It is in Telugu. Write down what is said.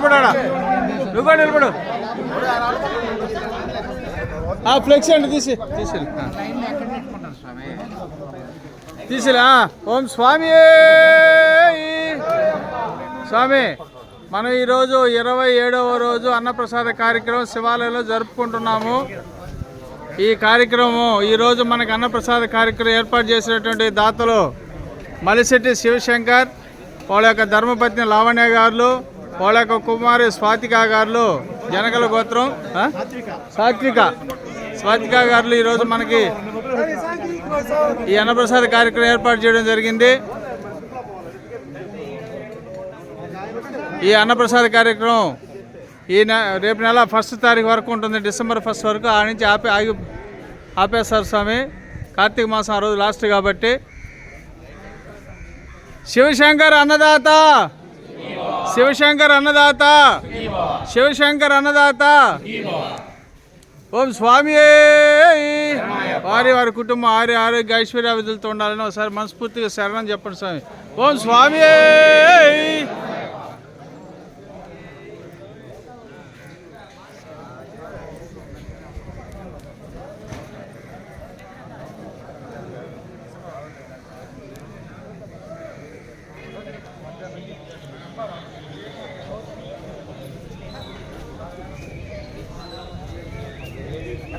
నిలబడా నువ్వు నిలబడు. ఆ ఫ్లెక్స్ అండి తీసి. తీసి తీసిరా ఓం స్వామి. స్వామి మనం ఈరోజు ఇరవై ఏడవ రోజు అన్నప్రసాద కార్యక్రమం శివాలయంలో జరుపుకుంటున్నాము. ఈ కార్యక్రమం ఈరోజు మనకు అన్నప్రసాద కార్యక్రమం ఏర్పాటు చేసినటువంటి దాతలు మలిశెట్టి శివశంకర్ వాళ్ళ యొక్క ధర్మపత్ని లావణ్య గారు వాళ్ళ కుమారి స్వాతిక గారు జనగల గోత్రం సాత్విక. స్వాతిక గారు ఈరోజు మనకి ఈ అన్నప్రసాద కార్యక్రమం ఏర్పాటు చేయడం జరిగింది. ఈ అన్నప్రసాద కార్యక్రమం ఈ రేపు నెల ఫస్ట్ తారీఖు వరకు ఉంటుంది. డిసెంబర్ ఫస్ట్ వరకు ఆ నుంచి ఆపే ఆగి ఆపేస్తారు స్వామి. కార్తీక మాసం ఆ రోజు లాస్ట్ కాబట్టి. శివశంకర్ అన్నదాత! శివశంకర్ అన్నదాత. శివశంకర్ అన్నదాత. ఓం స్వామి వారి వారి కుటుంబం ఆరి ఆరోగ్య ఐశ్వర్యాభిధులతో ఉండాలని ఒకసారి మనస్ఫూర్తిగా శరణం చెప్పండి స్వామి. ఓం స్వామి